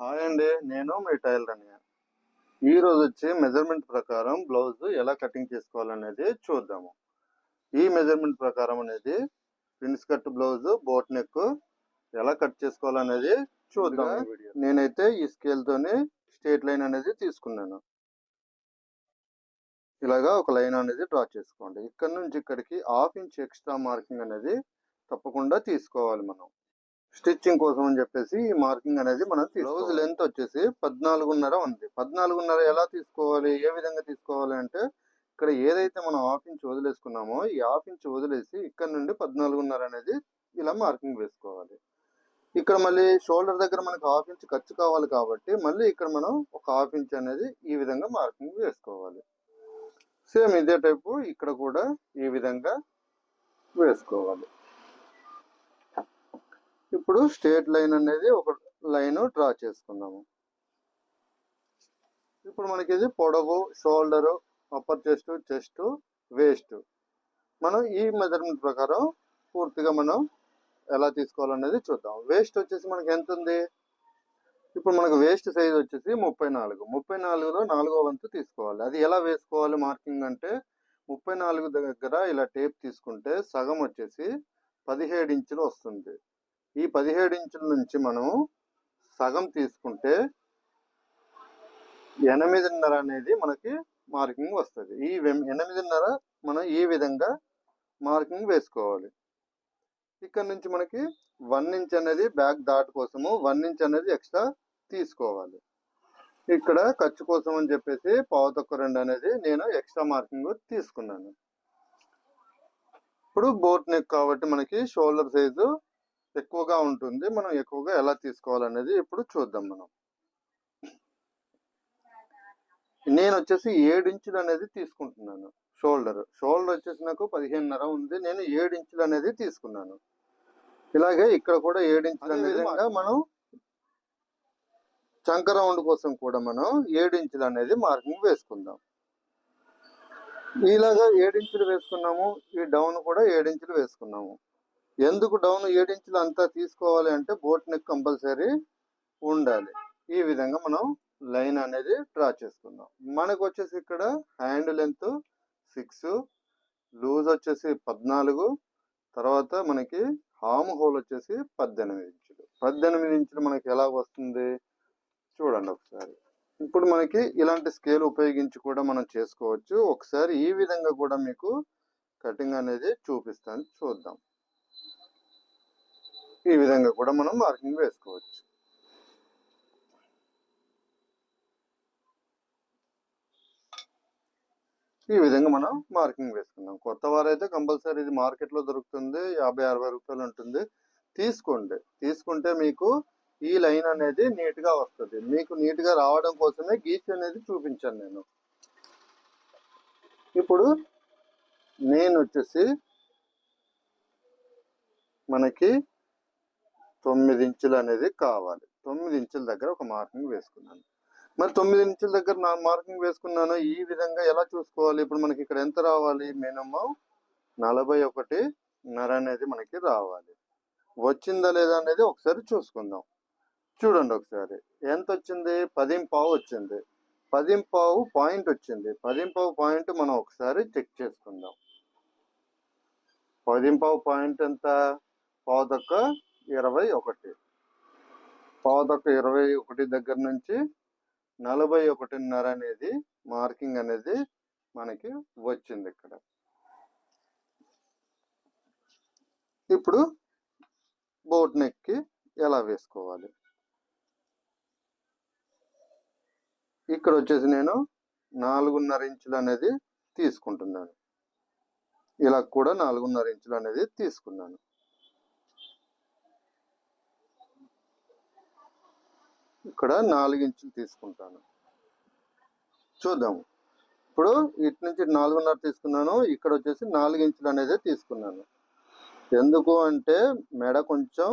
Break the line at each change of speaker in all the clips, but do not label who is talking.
Hi అండి నేను మీ tailor అని ఈ రోజు వచ్చి మెజర్మెంట్ ప్రకారం బ్లౌజ్ ఎలా కటింగ్ చేసుకోవాలనేది చూద్దాము. ఈ మెజర్మెంట్ ప్రకారం అనేది prince cut blouse boat neck ఎలా కట్ చేసుకోవాలనేది చూద్దాం. నేనైతే ఈ స్కేల్ తోని స్ట్రేట్ లైన్ అనేది తీసుకున్నాను. ఇలాగా ఒక లైన్ అనేది డ్రా చేసుకోండి. ఇక్కడ నుంచి ఇక్కడికి హాఫ్ ఇంచ్ ఎక్స్ట్రా మార్కింగ్ అనేది తప్పకుండా తీసుకోవాలి మనం. స్టిచ్చింగ్ కోసం అని చెప్పేసి ఈ మార్కింగ్ అనేది మనం బ్లౌజ్ లెంత్ వచ్చేసి పద్నాలుగున్నర ఉంది. పద్నాలుగున్నర ఎలా తీసుకోవాలి? ఏ విధంగా తీసుకోవాలి అంటే ఇక్కడ ఏదైతే మనం హాఫ్ ఇంచ్ వదిలేసుకున్నామో ఈ హాఫ్ ఇంచ్ వదిలేసి ఇక్కడ నుండి పద్నాలుగున్నర అనేది ఇలా మార్కింగ్ వేసుకోవాలి. ఇక్కడ మళ్ళీ షోల్డర్ దగ్గర మనకు హాఫ్ ఇంచ్ ఖర్చు కావాలి కాబట్టి మళ్ళీ ఇక్కడ మనం ఒక హాఫ్ ఇంచ్ అనేది ఈ విధంగా మార్కింగ్ వేసుకోవాలి. సేమ్ ఇదే టైపు ఇక్కడ కూడా ఈ విధంగా వేసుకోవాలి. ఇప్పుడు స్ట్రేట్ లైన్ అనేది ఒక లైన్ డ్రా చేసుకుందాము. ఇప్పుడు మనకి ఇది పొడవు shoulder upper chest chest waist. మనం ఈ మెజర్మెంట్ ప్రకారం పూర్తిగా మనం ఎలా తీసుకోవాలనేది చూద్దాం. వేస్ట్ వచ్చేసి మనకి ఎంత ఉంది ఇప్పుడు మనకు వేస్ట్ సైజ్ వచ్చేసి ముప్పై నాలుగు. ముప్పై నాలుగులో నాలుగో వంతు తీసుకోవాలి. అది ఎలా వేసుకోవాలి మార్కింగ్ అంటే ముప్పై నాలుగు దగ్గర ఇలా టేప్ తీసుకుంటే సగం వచ్చేసి పదిహేడు ఇంచులు వస్తుంది. ఈ పదిహేడు ఇంచుల నుంచి మనం సగం తీసుకుంటే ఎనిమిదిన్నర అనేది మనకి మార్కింగ్ వస్తుంది. ఈ వెం- ఎనిమిదిన్నర మనం ఈ విధంగా మార్కింగ్ వేసుకోవాలి. ఇక్కడ నుంచి మనకి వన్ ఇంచ్ అనేది బ్యాక్ దాట్ కోసము వన్ ఇంచ్ అనేది ఎక్స్ట్రా తీసుకోవాలి. ఇక్కడ ఖర్చు కోసం అని చెప్పేసి పావు తక్కువ రెండు అనేది నేను ఎక్స్ట్రా మార్కింగ్ తీసుకున్నాను. ఇప్పుడు బోట్ నెక్ కాబట్టి మనకి షోల్డర్ సైజు ఎక్కువగా ఉంటుంది. మనం ఎక్కువగా ఎలా తీసుకోవాలనేది ఇప్పుడు చూద్దాం మనం. నేను వచ్చేసి ఏడు ఇంచులు అనేది తీసుకుంటున్నాను. షోల్డర్. షోల్డర్ వచ్చేసి నాకు పదిహేనున్నర ఉంది. నేను ఏడు ఇంచులు అనేది తీసుకున్నాను. ఇలాగే ఇక్కడ కూడా ఏడు ఇంచులు అనే విధంగా మనం చంక రౌండ్ కోసం కూడా మనం ఏడు ఇంచులు అనేది మార్కింగ్ వేసుకుందాం. ఇలాగా ఏడించులు వేసుకున్నాము. ఈ డౌన్ కూడా ఏడించులు వేసుకున్నాము. ఎందుకు డౌన్ ఏడించులు అంతా తీసుకోవాలి అంటే బోట్ నెక్ కంపల్సరీ ఉండాలి. ఈ విధంగా మనం లైన్ అనేది డ్రా చేసుకుందాం. మనకు వచ్చేసి ఇక్కడ హ్యాండ్ లెంత్ సిక్స్ లూజ్ వచ్చేసి పద్నాలుగు తర్వాత మనకి హామ్ హోల్ వచ్చేసి పద్దెనిమిది ఇంచులు. పద్దెనిమిది ఇంచులు మనకి ఎలా వస్తుంది? చూడండి ఒకసారి. ఇప్పుడు మనకి ఇలాంటి స్కేల్ ఉపయోగించి కూడా మనం చేసుకోవచ్చు. ఒకసారి ఈ విధంగా కూడా మీకు కటింగ్ అనేది చూపిస్తాను. చూద్దాం. ఈ విధంగా కూడా మనం మార్కింగ్ వేసుకోవచ్చు. ఈ విధంగా మనం మార్కింగ్ వేసుకుందాం కొత్త వారైతే కంపల్సరీ ఇది మార్కెట్లో దొరుకుతుంది. యాభై అరవై రూపాయలు ఉంటుంది. తీసుకోండి. తీసుకుంటే మీకు ఈ లైన్ అనేది నీట్గా వస్తుంది. మీకు నీట్గా రావడం కోసమే గీచ్ అనేది చూపించాను నేను. ఇప్పుడు నేను వచ్చేసి మనకి తొమ్మిది ఇంచులు అనేది కావాలి. తొమ్మిది ఇంచుల దగ్గర ఒక మార్కింగ్ వేసుకున్నాను. మరి తొమ్మిది ఇంచుల దగ్గర నా మార్కింగ్ వేసుకున్నాను. ఈ విధంగా ఎలా చూసుకోవాలి? ఇప్పుడు మనకి ఇక్కడ ఎంత రావాలి? మినిమం నలభై ఒకటి నర అనేది మనకి రావాలి. వచ్చిందా లేదా అనేది ఒకసారి చూసుకుందాం. చూడండి ఒకసారి. ఎంత వచ్చింది? పదింపావు వచ్చింది. పదింపావు పాయింట్ వచ్చింది. పదింపావు పాయింట్ మనం ఒకసారి చెక్ చేసుకుందాం. పదింపావు పాయింట్ ఎంత? పావుతక్క ఇరవై ఒకటి. పావుతక్క ఇరవై ఒకటి దగ్గర నుంచి నలభై ఒకటిన్నర అనేది మార్కింగ్ అనేది మనకి వచ్చింది ఇక్కడ. ఇప్పుడు బోట్ నెక్కి ఎలా వేసుకోవాలి? ఇక్కడ వచ్చేసి నేను నాలుగున్నర ఇంచులు అనేది తీసుకుంటున్నాను. ఇలా కూడా నాలుగున్నర ఇంచులు అనేది తీసుకున్నాను. ఇక్కడ నాలుగు ఇంచులు తీసుకుంటాను. చూద్దాము ఇప్పుడు ఇటు నుంచి నాలుగున్నర తీసుకున్నాను. ఇక్కడ వచ్చేసి నాలుగు ఇంచులు అనేది తీసుకున్నాను. ఎందుకు అంటే మెడ కొంచెం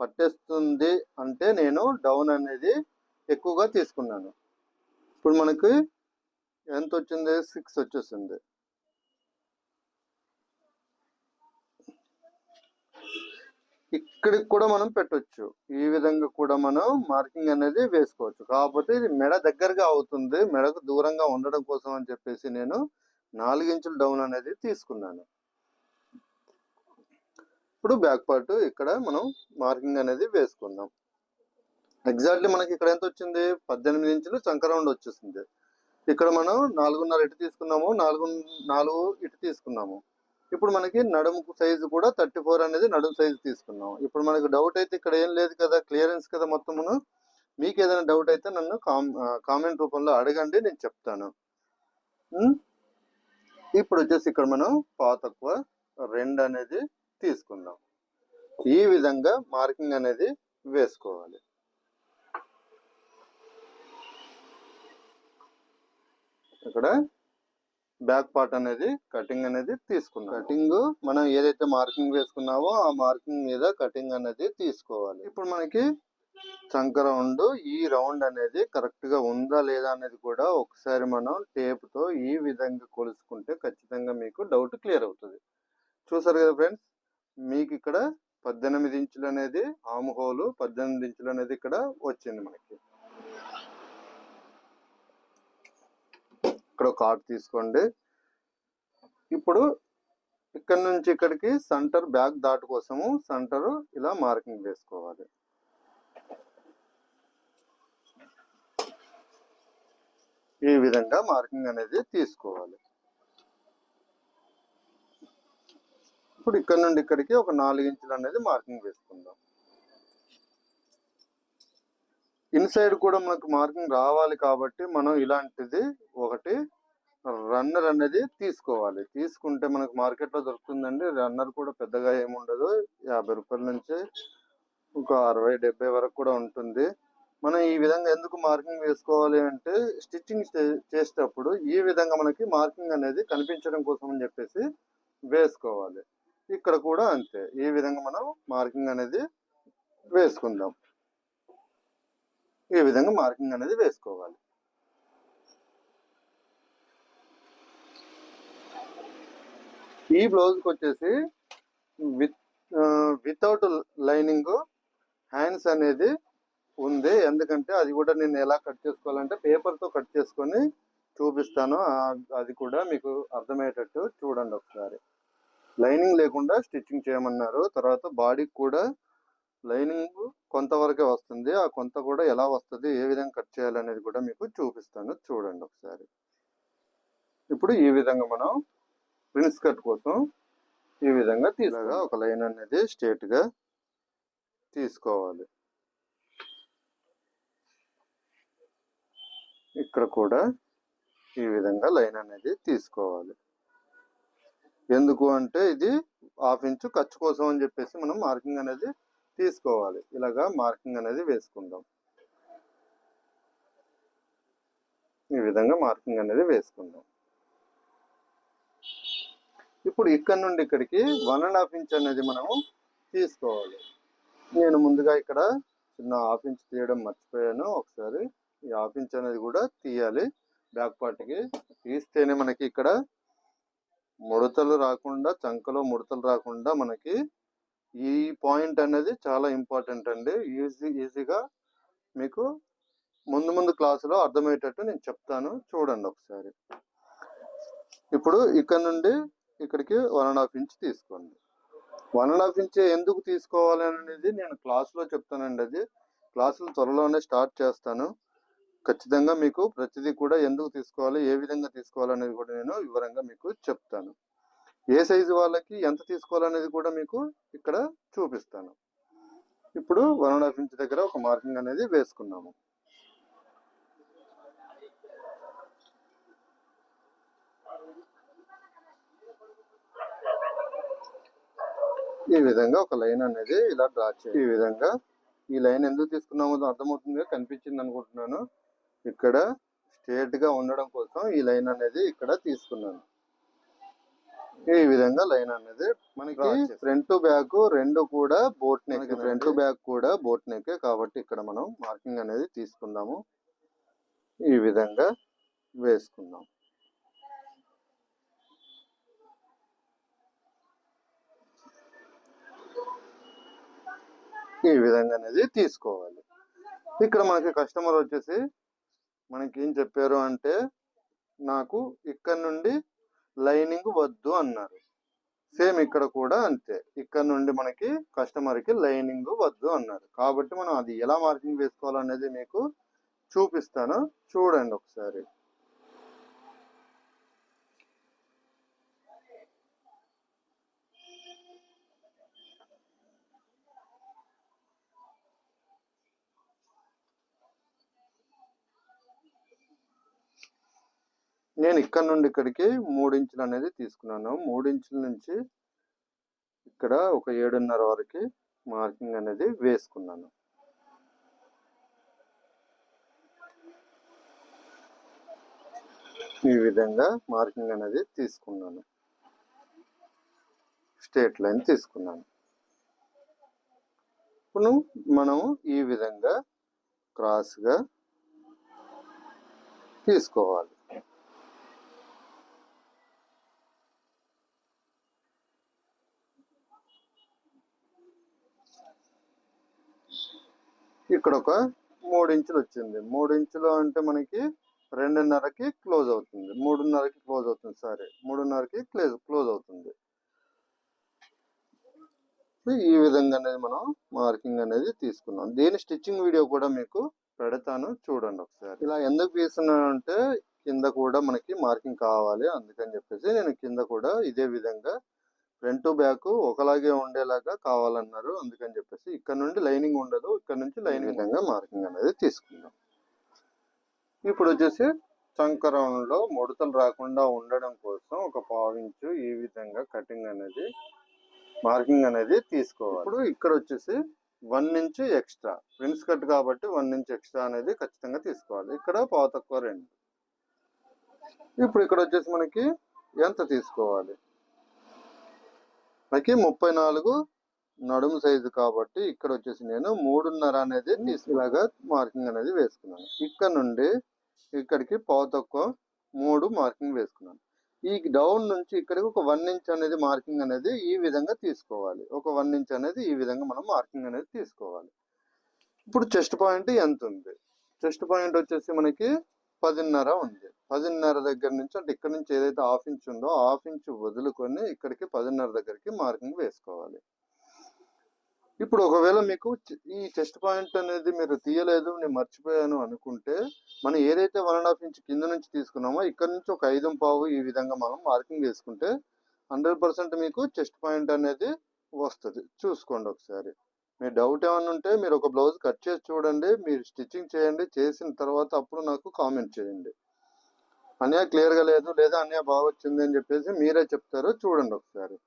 పట్టేస్తుంది అంటే నేను డౌన్ అనేది ఎక్కువగా తీసుకున్నాను. ఇప్పుడు మనకి ఎంత వచ్చింది? సిక్స్ వచ్చేసింది. ఇక్కడికి కూడా మనం పెట్టొచ్చు. ఈ విధంగా కూడా మనం మార్కింగ్ అనేది వేసుకోవచ్చు. కాకపోతే ఇది మెడ దగ్గరగా అవుతుంది. మెడకు దూరంగా ఉండడం కోసం అని చెప్పేసి నేను నాలుగు ఇంచుల డౌన్ అనేది తీసుకున్నాను. ఇప్పుడు బ్యాక్ పార్ట్ ఇక్కడ మనం మార్కింగ్ అనేది వేసుకుందాం ఎగ్జాక్ట్లీ మనకి ఇక్కడ ఎంత వచ్చింది? పద్దెనిమిది ఇంచులు చంకరౌండ్ వచ్చేసింది. ఇక్కడ మనం నాలుగున్నర ఇటు తీసుకున్నాము. నాలుగు నాలుగు ఇటు తీసుకున్నాము. ఇప్పుడు మనకి నడుము సైజు కూడా థర్టీ ఫోర్ అనేది నడుము సైజు తీసుకున్నాం. ఇప్పుడు మనకు డౌట్ అయితే ఇక్కడ ఏం లేదు కదా క్లియరెన్స్ కదా మొత్తమును. మీకు ఏదైనా డౌట్ అయితే నన్ను కామెంట్ రూపంలో అడగండి నేను చెప్తాను. ఇప్పుడు వచ్చేసి ఇక్కడ మనం పాతక్కువ రెండు అనేది తీసుకుందాం. ఈ విధంగా మార్కింగ్ అనేది వేసుకోవాలి. ఇక్కడ బ్యాక్ పార్ట్ అనేది కటింగ్ అనేది తీసుకున్నాం కటింగ్ మనం ఏదైతే మార్కింగ్ వేసుకున్నామో ఆ మార్కింగ్ మీద కటింగ్ అనేది తీసుకోవాలి. ఇప్పుడు మనకి చంక రౌండ్ ఈ రౌండ్ అనేది కరెక్ట్గా ఉందా లేదా అనేది కూడా ఒకసారి మనం టేప్తో ఈ విధంగా కొలుసుకుంటే ఖచ్చితంగా మీకు డౌట్ క్లియర్ అవుతుంది. చూసారు కదా ఫ్రెండ్స్ మీకు ఇక్కడ పద్దెనిమిది ఇంచులు అనేది ఆమ్ హోలు పద్దెనిమిది ఇంచులు అనేది ఇక్కడ వచ్చింది మనకి. ఇక్కడ ఒక ఆర్ట్ తీసుకోండి. ఇప్పుడు ఇక్కడ నుంచి ఇక్కడికి సెంటర్ బ్యాక్ దాట్ కోసము సెంటర్ ఇలా మార్కింగ్ వేసుకోవాలి ఈ విధంగా మార్కింగ్ అనేది తీసుకోవాలి. ఇప్పుడు ఇక్కడ నుండి ఇక్కడికి ఒక నాలుగు ఇంచులు అనేది మార్కింగ్ వేసుకుందాం. ఇన్సైడ్ కూడా మనకు మార్కింగ్ రావాలి కాబట్టి మనం ఇలాంటిది ఒకటి రన్నర్ అనేది తీసుకోవాలి. తీసుకుంటే మనకు మార్కెట్లో దొరుకుతుందండి. రన్నర్ కూడా పెద్దగా ఏముండదు యాభై రూపాయల నుంచి ఒక అరవై డెబ్బై వరకు కూడా ఉంటుంది. మనం ఈ విధంగా ఎందుకు మార్కింగ్ వేసుకోవాలి అంటే స్టిచ్చింగ్ చేసేటప్పుడు ఈ విధంగా మనకి మార్కింగ్ అనేది కనిపించడం కోసం అని చెప్పేసి వేసుకోవాలి. ఇక్కడ కూడా అంతే. ఈ విధంగా మనం మార్కింగ్ అనేది వేసుకుందాం. ఈ విధంగా మార్కింగ్ అనేది వేసుకోవాలి. ఈ బ్లౌజ్కి వచ్చేసి విత్ వితౌట్ లైనింగ్ హ్యాండ్స్ అనేది ఉంది. ఎందుకంటే అది కూడా నేను ఎలా కట్ చేసుకోవాలంటే పేపర్తో కట్ చేసుకొని చూపిస్తాను. అది కూడా మీకు అర్థమయ్యేటట్టు చూడండి ఒకసారి. లైనింగ్ లేకుండా స్టిచ్చింగ్ చేయమన్నారు. తర్వాత బాడీకి కూడా లైనింగ్ కొంతవరకే వస్తుంది. ఆ కొంత కూడా ఎలా వస్తుంది ఏ విధంగా కట్ చేయాలనేది కూడా మీకు చూపిస్తాను. చూడండి ఒకసారి. ఇప్పుడు ఈ విధంగా మనం ప్రిన్స్ కట్ కోసం ఈ విధంగా తీసుకోగా ఒక లైన్ అనేది స్ట్రేట్గా తీసుకోవాలి. ఇక్కడ కూడా ఈ విధంగా లైన్ అనేది తీసుకోవాలి. ఎందుకు అంటే ఇది హాఫ్ ఇంచు ఖర్చు కోసం అని చెప్పేసి మనం మార్కింగ్ అనేది తీసుకోవాలి. ఇలాగా మార్కింగ్ అనేది వేసుకుందాం. ఈ విధంగా మార్కింగ్ అనేది వేసుకుందాం. ఇప్పుడు ఇక్కడ నుండి ఇక్కడికి వన్ అండ్ హాఫ్ ఇంచ్ అనేది మనము తీసుకోవాలి. నేను ముందుగా ఇక్కడ చిన్న హాఫ్ ఇంచ్ తీయడం మర్చిపోయాను. ఒకసారి ఈ హాఫ్ ఇంచ్ అనేది కూడా తీయాలి. బ్యాక్ పార్ట్కి తీస్తేనే మనకి ఇక్కడ ముడతలు రాకుండా చంకలో ముడతలు రాకుండా మనకి ఈ పాయింట్ అనేది చాలా ఇంపార్టెంట్ అండి. ఈజీ ఈజీగా మీకు ముందు ముందు క్లాసులో అర్థమయ్యేటట్టు నేను చెప్తాను. చూడండి ఒకసారి. ఇప్పుడు ఇక్కడ నుండి ఇక్కడికి వన్ అండ్ హాఫ్ ఇంచ్ తీసుకోండి. వన్ అండ్ హాఫ్ ఇంచ్ ఎందుకు తీసుకోవాలి అనేది నేను క్లాస్లో చెప్తానండి అది. క్లాసులు త్వరలోనే స్టార్ట్ చేస్తాను. ఖచ్చితంగా మీకు ప్రతిదీ కూడా ఎందుకు తీసుకోవాలి ఏ విధంగా తీసుకోవాలి అనేది కూడా నేను వివరంగా మీకు చెప్తాను. ఏ సైజు వాళ్ళకి ఎంత తీసుకోవాలనేది కూడా మీకు ఇక్కడ చూపిస్తాను. ఇప్పుడు వన్ అండ్ హాఫ్ ఇంచ్ దగ్గర ఒక మార్కింగ్ అనేది వేసుకున్నాము. ఈ విధంగా ఒక లైన్ అనేది ఇలా డ్రా చేయాలి ఈ విధంగా ఈ లైన్ ఎందుకు తీసుకున్నామో అర్థమవుతుందిగా కనిపించింది అనుకుంటున్నాను. ఇక్కడ స్ట్రేట్గా ఉండడం కోసం ఈ లైన్ అనేది ఇక్కడ తీసుకున్నాను. ఈ విధంగా లైన్ అనేది? మనకి ఫ్రంట్ బ్యాక్ రెండు కూడా బోట్ నెక్ ఫ్రంట్ బ్యాక్ కూడా బోట్ నెక్ కాబట్టి ఇక్కడ మనం మార్కింగ్ అనేది తీసుకుందాము. ఈ విధంగా వేసుకుందాం. ఈ విధంగా అనేది తీసుకోవాలి. ఇక్కడ మనకి కస్టమర్ వచ్చేసి మనకి ఏం చెప్పారు అంటే నాకు ఇక్కడ నుండి లైనింగ్ వద్దు అన్నారు. సేమ్ ఇక్కడ కూడా అంతే. ఇక్కడ నుండి మనకి కస్టమర్కి లైనింగ్ వద్దు అన్నారు. కాబట్టి మనం అది ఎలా మార్కింగ్ వేసుకోవాలనేది మీకు చూపిస్తాను. చూడండి ఒకసారి. నేను ఇక్కడ నుండి ఇక్కడికి మూడించులు అనేది తీసుకున్నాను. మూడించుల నుంచి ఇక్కడ ఒక ఏడున్నర వరకు మార్కింగ్ అనేది వేసుకున్నాను. ఈ విధంగా మార్కింగ్ అనేది తీసుకున్నాను. స్ట్రేట్ లైన్ తీసుకున్నాను. ఇప్పుడు మనం ఈ విధంగా క్రాస్గా తీసుకోవాలి. ఇక్కడ ఒక మూడు ఇంచులు వచ్చింది మూడు ఇంచులు అంటే మనకి రెండున్నరకి క్లోజ్ అవుతుంది. మూడున్నరకి క్లోజ్ అవుతుంది. సారీ మూడున్నరకి క్లోజ్ క్లోజ్ అవుతుంది. ఈ విధంగా అనేది మనం మార్కింగ్ అనేది తీసుకున్నాం. దీని స్టిచ్చింగ్ వీడియో కూడా మీకు పెడతాను చూడండి ఒకసారి. ఇలా ఎందుకు తీస్తున్నానంటే కింద కూడా మనకి మార్కింగ్ కావాలి అందుకని చెప్పేసి నేను కింద కూడా ఇదే విధంగా ఫ్రంట్ బ్యాక్ ఒకలాగే ఉండేలాగా కావాలన్నారు. అందుకని చెప్పేసి ఇక్కడ నుండి లైనింగ్ ఉండదు. ఇక్కడ నుంచి లైన్ విధంగా మార్కింగ్ అనేది తీసుకుందాం. ఇప్పుడు వచ్చేసి చంకరంలో ముడతలు రాకుండా ఉండడం కోసం ఒక పావించు ఈ విధంగా కటింగ్ అనేది మార్కింగ్ అనేది తీసుకోవాలి. ఇప్పుడు ఇక్కడ వచ్చేసి one inch extra. Prince cut కాబట్టి వన్ ఇంచ్ ఎక్స్ట్రా అనేది ఖచ్చితంగా తీసుకోవాలి. ఇక్కడ పావు తక్కువ రెండు. ఇప్పుడు ఇక్కడ వచ్చేసి మనకి ఎంత తీసుకోవాలి? మనకి ముప్పై నాలుగు నడుము సైజు కాబట్టి ఇక్కడ వచ్చేసి నేను మూడున్నర అనేది తీసుకులాగా మార్కింగ్ అనేది వేసుకున్నాను. ఇక్కడ నుండి ఇక్కడికి పావు తక్కువ మూడు మార్కింగ్ వేసుకున్నాను. ఈ డౌన్ నుంచి ఇక్కడికి ఒక వన్ ఇంచ్ అనేది మార్కింగ్ అనేది ఈ విధంగా తీసుకోవాలి. ఒక వన్ ఇంచ్ అనేది ఈ విధంగా మనం మార్కింగ్ అనేది తీసుకోవాలి. ఇప్పుడు చెస్ట్ పాయింట్ ఎంత ఉంది చెస్ట్ పాయింట్ వచ్చేసి మనకి పదిన్నర ఉంది. పదిన్నర దగ్గర నుంచి అంటే ఇక్కడ నుంచి ఏదైతే హాఫ్ ఇంచ్ ఉందో హాఫ్ ఇంచ్ వదులుకొని ఇక్కడికి పదిన్నర దగ్గరికి మార్కింగ్ వేసుకోవాలి. ఇప్పుడు ఒకవేళ మీకు ఈ చెస్ట్ పాయింట్ అనేది మీరు తీయలేదు నేను మర్చిపోయాను అనుకుంటే మనం ఏదైతే వన్ అండ్ హాఫ్ ఇంచ్ కింద నుంచి తీసుకున్నామో ఇక్కడ నుంచి ఒక ఐదు పావు ఈ విధంగా మనం మార్కింగ్ వేసుకుంటే హండ్రెడ్ పర్సెంట్ మీకు చెస్ట్ పాయింట్ అనేది వస్తుంది. చూసుకోండి ఒకసారి. మీ డౌట్ ఏమైనా ఉంటే మీరు ఒక బ్లౌజ్ కట్ చేసి చూడండి మీరు స్టిచ్చింగ్ చేయండి చేసిన తర్వాత అప్పుడు నాకు కామెంట్ చేయండి. అన్నయ్య క్లియర్గా లేదు లేదా అన్నయ్య బాగా వచ్చింది అని చెప్పేసి మీరే చెప్తారో చూడండి ఒకసారి.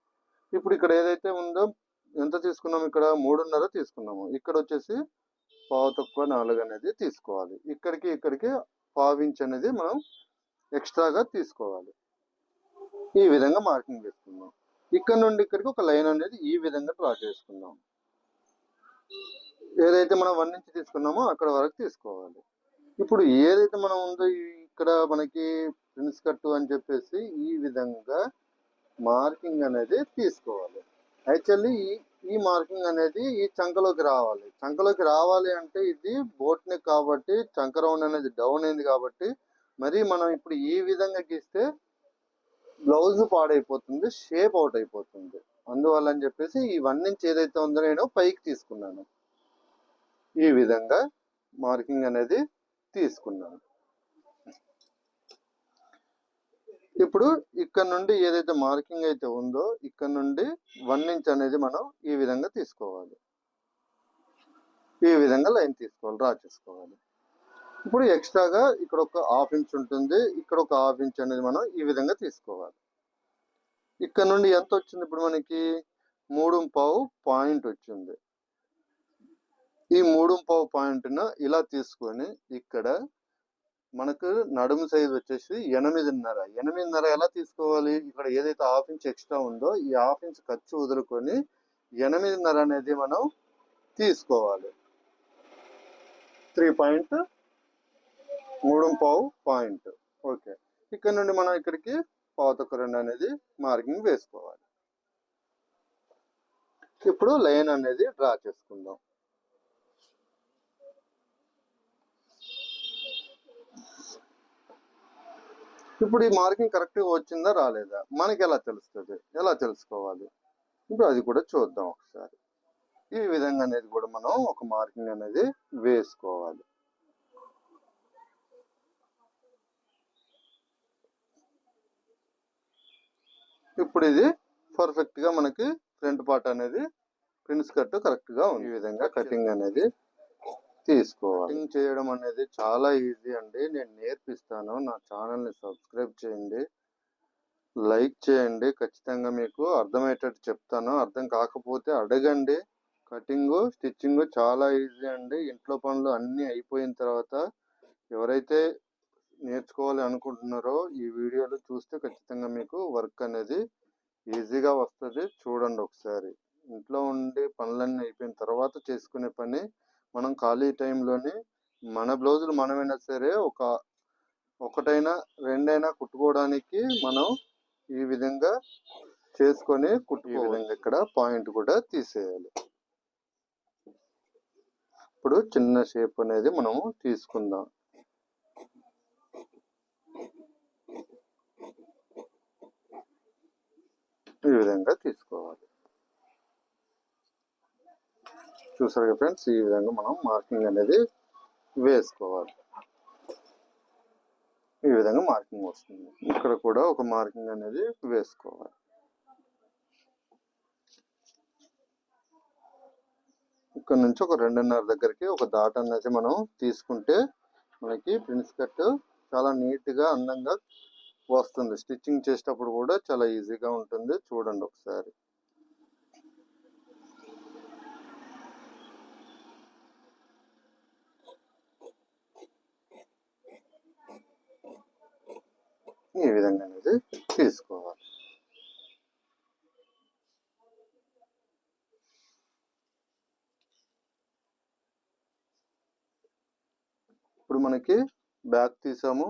ఇప్పుడు ఇక్కడ ఏదైతే ఉందో ఎంత తీసుకున్నాము ఇక్కడ? మూడున్నర తీసుకున్నాము. ఇక్కడ వచ్చేసి పావు తక్కువ నాలుగు అనేది తీసుకోవాలి. ఇక్కడికి ఇక్కడికి పావించ్ అనేది మనం ఎక్స్ట్రాగా తీసుకోవాలి. ఈ విధంగా మార్కింగ్ చేసుకుందాం. ఇక్కడ నుండి ఇక్కడికి ఒక లైన్ అనేది ఈ విధంగా డ్రా చేసుకుందాం. ఏదైతే మనం వన్ ఇంచ్ తీసుకున్నామో అక్కడ వరకు తీసుకోవాలి. ఇప్పుడు ఏదైతే మనం ఉందో ఈ- ఇక్కడ మనకి ప్రిన్స్ కట్టు అని చెప్పేసి ఈ విధంగా మార్కింగ్ అనేది తీసుకోవాలి. యాక్చువల్లీ ఈ ఈ మార్కింగ్ అనేది ఈ చంకలోకి రావాలి. చంకలోకి రావాలి అంటే ఇది బోట్ నెక్ కాబట్టి చంక రౌండ్ అనేది డౌన్ అయింది కాబట్టి మరి మనం ఇప్పుడు ఈ విధంగా గీస్తే బ్లౌజ్ పాడైపోతుంది షేప్ అవుట్ అయిపోతుంది. అందువల్ల అని చెప్పేసి ఈ వన్ ఇంచ్ ఏదైతే ఉందో నేను పైకి తీసుకున్నాను. ఈ విధంగా మార్కింగ్ అనేది తీసుకున్నాను. ఇప్పుడు ఇక్కడ నుండి ఏదైతే మార్కింగ్ అయితే ఉందో ఇక్కడ నుండి వన్ ఇంచ్ అనేది మనం ఈ విధంగా తీసుకోవాలి. ఈ విధంగా లైన్ తీసుకోవాలి డ్రా చేసుకోవాలి. ఇప్పుడు ఎక్స్ట్రాగా ఇక్కడ ఒక హాఫ్ ఇంచ్ ఉంటుంది. ఇక్కడ ఒక హాఫ్ ఇంచ్ అనేది మనం ఈ విధంగా తీసుకోవాలి. ఇక్కడ నుండి ఎంత వచ్చింది ఇప్పుడు మనకి? మూడు పావు పాయింట్ వచ్చింది. ఈ మూడు పావు పాయింట్న ఇలా తీసుకొని ఇక్కడ మనకు నడుము సైజ్ వచ్చేసి ఎనిమిదిన్నర. ఎనిమిదిన్నర ఎలా తీసుకోవాలి? ఇక్కడ ఏదైతే హాఫ్ ఇంచ్ ఎక్స్ట్రా ఉందో ఈ హాఫ్ ఇంచ్ ఖర్చు వదులుకొని ఎనిమిదిన్నర అనేది మనం తీసుకోవాలి. త్రీ పాయింట్ మూడు పావు పాయింట్. ఓకే. ఇక్కడ నుండి మనం ఇక్కడికి పావుతొక్క రెండు అనేది మార్కింగ్ వేసుకోవాలి. ఇప్పుడు లైన్ అనేది డ్రా చేసుకుందాం. ఇప్పుడు ఈ మార్కింగ్ కరెక్ట్గా వచ్చిందా రాలేదా? మనకి ఎలా తెలుస్తుంది? ఎలా తెలుసుకోవాలి? ఇప్పుడు అది కూడా చూద్దాం ఒకసారి. ఈ విధంగా అనేది కూడా మనం ఒక మార్కింగ్ అనేది వేసుకోవాలి. ఇప్పుడు ఇది పర్ఫెక్ట్గా మనకి ఫ్రంట్ పార్ట్ అనేది ప్రిన్స్ కట్ కరెక్ట్గా ఉంది. ఈ విధంగా కటింగ్ అనేది తీసుకోవాలి. కటింగ్ చేయడం అనేది చాలా ఈజీ అండి. నేను నేర్పిస్తాను. నా ఛానల్ని సబ్స్క్రైబ్ చేయండి. లైక్ చేయండి. ఖచ్చితంగా మీకు అర్థమయ్యేటట్టు చెప్తాను. అర్థం కాకపోతే అడగండి. కటింగ్ స్టిచ్చింగ్ చాలా ఈజీ అండి. ఇంట్లో పనులు అన్నీ అయిపోయిన తర్వాత ఎవరైతే నేర్చుకోవాలి అనుకుంటున్నారో ఈ వీడియోలు చూస్తే ఖచ్చితంగా మీకు వర్క్ అనేది ఈజీగా వస్తుంది. చూడండి ఒకసారి. ఇంట్లో ఉండి పనులన్నీ అయిపోయిన తర్వాత చేసుకునే పని మనం ఖాళీ టైంలోనే మన బ్లౌజులు మనమైనా సరే ఒక ఒకటైనా రెండైనా కుట్టుకోవడానికి మనం ఈ విధంగా చేసుకొని కుట్టుకో విధంగా. ఇక్కడ పాయింట్ కూడా తీసేయాలి. ఇప్పుడు చిన్న షేప్ అనేది మనము తీసుకుందాం. ఈ విధంగా తీసుకోవాలి. చూసారు కదా ఫ్రెండ్స్ ఈ విధంగా మనం మార్కింగ్ అనేది వేసుకోవాలి. ఈ విధంగా మార్కింగ్ వస్తుంది. ఇక్కడ కూడా ఒక మార్కింగ్ అనేది వేసుకోవాలి. ఇక్కడ నుంచి ఒక రెండున్నర దగ్గరికి ఒక దాట అనేది మనం తీసుకుంటే మనకి ప్రిన్స్ కట్ చాలా నీట్గా అందంగా వస్తుంది. స్టిచ్చింగ్ చేసేటప్పుడు కూడా చాలా ఈజీగా ఉంటుంది. చూడండి ఒకసారి. ఈ విధంగా అనేది తీసుకోవాలి. ఇప్పుడు మనకి బ్యాక్ తీసాము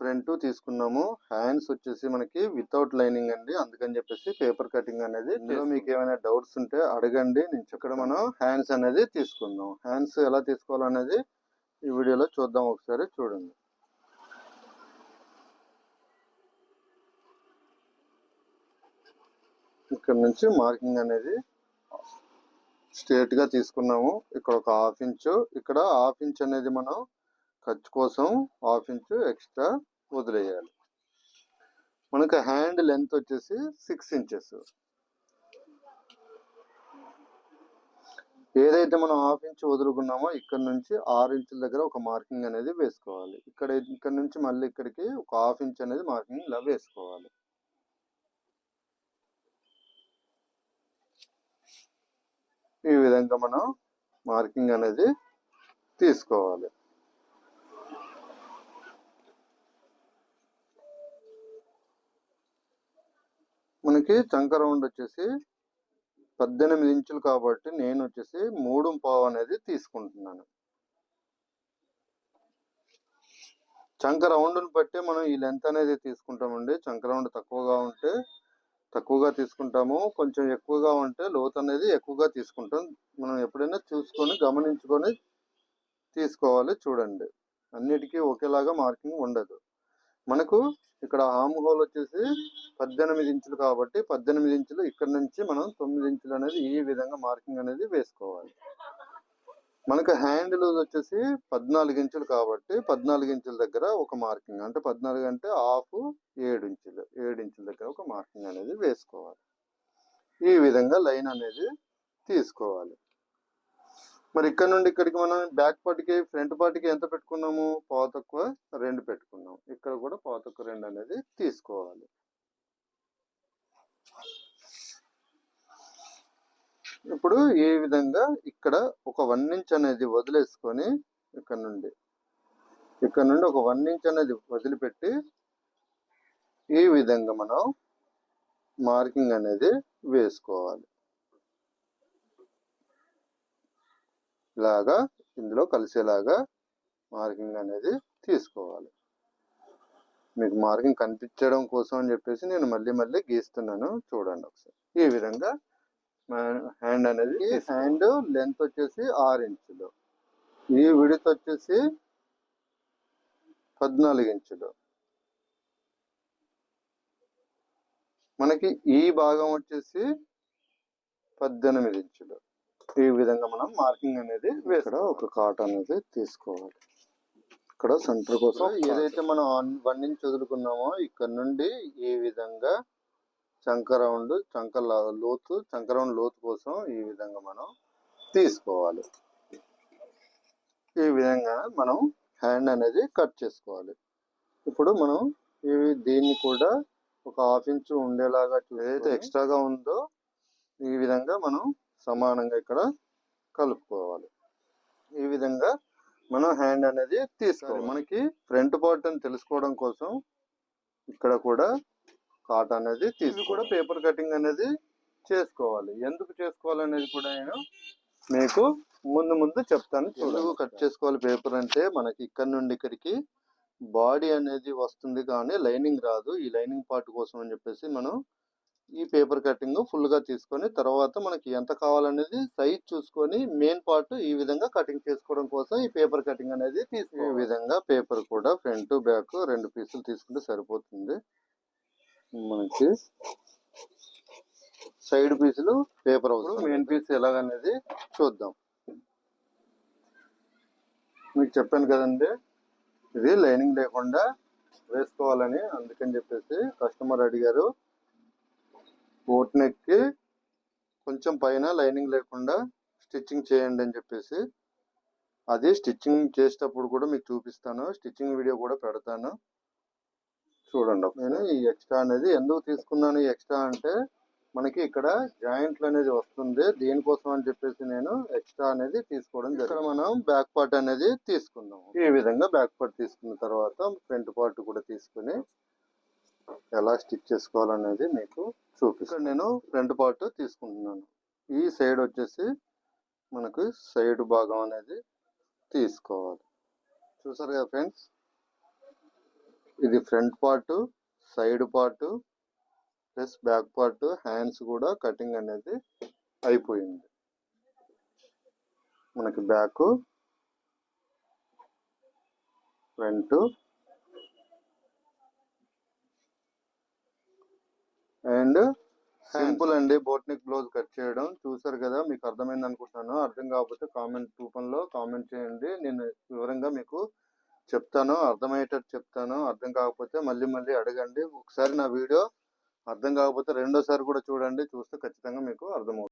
ఫ్రంట్ తీసుకున్నాము హ్యాండ్స్ వచ్చేసి మనకి వితౌట్ లైనింగ్ అండి అందుకని చెప్పేసి పేపర్ కటింగ్ అనేది. ఇందులో మీకు ఏమైనా డౌట్స్ ఉంటే అడగండి. నేను ఇక్కడ మనం హ్యాండ్స్ అనేది తీసుకుందాం. హ్యాండ్స్ ఎలా తీసుకోవాలనేది ఈ వీడియోలో చూద్దాం ఒకసారి చూడండి. ఇక్కడ నుంచి మార్కింగ్ అనేది స్ట్రేట్గా తీసుకున్నాము. ఇక్కడ ఒక హాఫ్ ఇంచ్. ఇక్కడ హాఫ్ ఇంచ్ అనేది మనం ఖర్చు కోసం హాఫ్ ఇంచ్ ఎక్స్ట్రా వదిలేయాలి. మనకి హ్యాండ్ లెంత్ వచ్చేసి సిక్స్ ఇంచెస్. ఏదైతే మనం హాఫ్ ఇంచ్ వదులుకున్నామో ఇక్కడ నుంచి ఆరు ఇంచుల దగ్గర ఒక మార్కింగ్ అనేది వేసుకోవాలి. ఇక్కడ ఇక్కడ నుంచి మళ్ళీ ఇక్కడికి ఒక హాఫ్ ఇంచ్ అనేది మార్కింగ్ ఇలా వేసుకోవాలి. ఈ విధంగా మనం మార్కింగ్ అనేది తీసుకోవాలి. మనకి చంక రౌండ్ వచ్చేసి పద్దెనిమిది ఇంచులు కాబట్టి నేను వచ్చేసి మూడు పావు అనేది తీసుకుంటున్నాను. చంక రౌండ్ని బట్టి మనం ఈ లెంత్ అనేది తీసుకుంటామండి. చంక రౌండ్ తక్కువగా ఉంటే తక్కువగా తీసుకుంటాము. కొంచెం ఎక్కువగా ఉంటే లోతు అనేది ఎక్కువగా తీసుకుంటాం. మనం ఎప్పుడైనా చూసుకొని గమనించుకొని తీసుకోవాలి చూడండి. అన్నిటికీ ఒకేలాగా మార్కింగ్ ఉండదు. మనకు ఇక్కడ హామ్ హోల్ వచ్చేసి పద్దెనిమిది ఇంచులు కాబట్టి పద్దెనిమిది ఇంచులు ఇక్కడ నుంచి మనం తొమ్మిది ఇంచులు అనేది ఈ విధంగా మార్కింగ్ అనేది వేసుకోవాలి. మనకు హ్యాండ్ లూజ్ వచ్చేసి పద్నాలుగు ఇంచులు కాబట్టి పద్నాలుగు ఇంచుల దగ్గర ఒక మార్కింగ్ అంటే పద్నాలుగు అంటే హాఫ్ ఏడు ఇంచులు. ఏడు ఇంచుల దగ్గర ఒక మార్కింగ్ అనేది వేసుకోవాలి. ఈ విధంగా లైన్ అనేది తీసుకోవాలి. మరి ఇక్కడ నుండి ఇక్కడికి మనం బ్యాక్ పార్ట్కి ఫ్రంట్ పార్ట్కి ఎంత పెట్టుకున్నాము? పావు రెండు పెట్టుకున్నాం. ఇక్కడ కూడా పావు తక్కువ రెండు అనేది తీసుకోవాలి. ఇప్పుడు ఈ విధంగా ఇక్కడ ఒక వన్ ఇంచ్ అనేది వదిలేసుకొని ఇక్కడ నుండి ఇక్కడ నుండి ఒక వన్ ఇంచ్ అనేది వదిలిపెట్టి ఈ విధంగా మనం మార్కింగ్ అనేది వేసుకోవాలి. ఇలాగా ఇందులో కలిసేలాగా మార్కింగ్ అనేది తీసుకోవాలి. మీకు మార్కింగ్ కనిపించడం కోసం అని చెప్పేసి నేను మళ్ళీ మళ్ళీ గీస్తున్నాను. చూడండి ఒకసారి. ఈ విధంగా హ్యాండ్ అనేది హ్యాండ్ లెంత్ వచ్చేసి ఆరు ఇంచులు. ఈ విడత్ వచ్చేసి పద్నాలుగు ఇంచులు. మనకి ఈ భాగం వచ్చేసి పద్దెనిమిది ఇంచులు. ఈ విధంగా మనం మార్కింగ్ అనేది ఇక్కడ ఒక కాట్ అనేది తీసుకోవాలి. ఇక్కడ సెంటర్ కోసం ఏదైతే మనం వన్ ఇంచ్ వదులుకున్నామో ఇక్కడ నుండి ఈ విధంగా చంక రౌండ్ చంక లోతు చంక రౌండ్ లోతు కోసం ఈ విధంగా మనం తీసుకోవాలి. ఈ విధంగా మనం హ్యాండ్ అనేది కట్ చేసుకోవాలి. ఇప్పుడు మనం ఇవి దీన్ని కూడా ఒక హాఫ్ ఇంచ్ ఉండేలాగా ఏదైతే ఎక్స్ట్రాగా ఉందో ఈ విధంగా మనం సమానంగా ఇక్కడ కలుపుకోవాలి. ఈ విధంగా మనం హ్యాండ్ అనేది తీసుకోవాలి. మనకి ఫ్రంట్ పార్ట్ అని తెలుసుకోవడం కోసం ఇక్కడ కూడా కాట్ అనేది తీసి కూడా పేపర్ కటింగ్ అనేది చేసుకోవాలి. ఎందుకు చేసుకోవాలి అనేది కూడా నేను మీకు ముందు ముందు చెప్తాను ఎందుకు కట్ చేసుకోవాలి పేపర్ అంటే మనకి ఇక్కడ నుండి ఇక్కడికి బాడీ అనేది వస్తుంది కానీ లైనింగ్ రాదు. ఈ లైనింగ్ పార్ట్ కోసం అని చెప్పేసి మనం ఈ పేపర్ కటింగ్ ఫుల్గా తీసుకొని తర్వాత మనకి ఎంత కావాలనేది సైజ్ చూసుకొని మెయిన్ పార్ట్ ఈ విధంగా కటింగ్ చేసుకోవడం కోసం ఈ పేపర్ కటింగ్ అనేది తీసుకో ఈ విధంగా పేపర్ కూడా ఫ్రంట్ బ్యాక్ రెండు పీసులు తీసుకుంటే సరిపోతుంది. మనకి సైడ్ పీసులు పేపర్ అవసరం. మెయిన్ పీస్ ఎలాగనేది చూద్దాం. మీకు చెప్పాను కదండి ఇది లైనింగ్ లేకుండా వేసుకోవాలని అందుకని చెప్పేసి కస్టమర్ అడిగారు. బోట్ నెక్కి కొంచెం పైన లైనింగ్ లేకుండా స్టిచ్చింగ్ చేయండి అని చెప్పేసి. అది స్టిచ్చింగ్ చేసేటప్పుడు కూడా మీకు చూపిస్తాను స్టిచ్చింగ్ వీడియో కూడా పెడతాను. చూడండి నేను ఈ ఎక్స్ట్రా అనేది ఎందుకు తీసుకున్నాను? ఈ ఎక్స్ట్రా అంటే మనకి ఇక్కడ జాయింట్లు అనేది వస్తుంది. దీనికోసం అని చెప్పేసి నేను ఎక్స్ట్రా అనేది తీసుకోవడం జరిగింది. ఇక్కడ మనం బ్యాక్ పార్ట్ అనేది తీసుకుందాం. ఈ విధంగా బ్యాక్ పార్ట్ తీసుకున్న తర్వాత ఫ్రంట్ పార్ట్ కూడా తీసుకుని ఎలా స్టిచ్ చేసుకోవాలనేది మీకు చూపిస్తాను. నేను ఫ్రంట్ పార్ట్ తీసుకుంటున్నాను. ఈ సైడ్ వచ్చేసి మనకు సైడ్ భాగం అనేది తీసుకోవాలి. చూసారు కదా ఫ్రెండ్స్ ఇది front part side part plus back part hands కూడా కటింగ్ అనేది అయిపోయింది. మనకి బ్యాక్ ఫ్రంట్ అండ్ సింపుల్ అండి బోట్నిక్ బ్లౌజ్ కట్ చేయడం. చూసారు కదా మీకు అర్థమైంది అనుకుంటున్నాను. అర్థం కాకపోతే కామెంట్ రూపంలో కామెంట్ చేయండి. నేను వివరంగా మీకు చెప్తాను అర్థమయ్యేటట్టు చెప్తాను. అర్థం కాకపోతే మళ్ళీ మళ్ళీ అడగండి. ఒకసారి నా వీడియో అర్థం కాకపోతే రెండోసారి కూడా చూడండి. చూస్తే ఖచ్చితంగా మీకు అర్థమవుతుంది.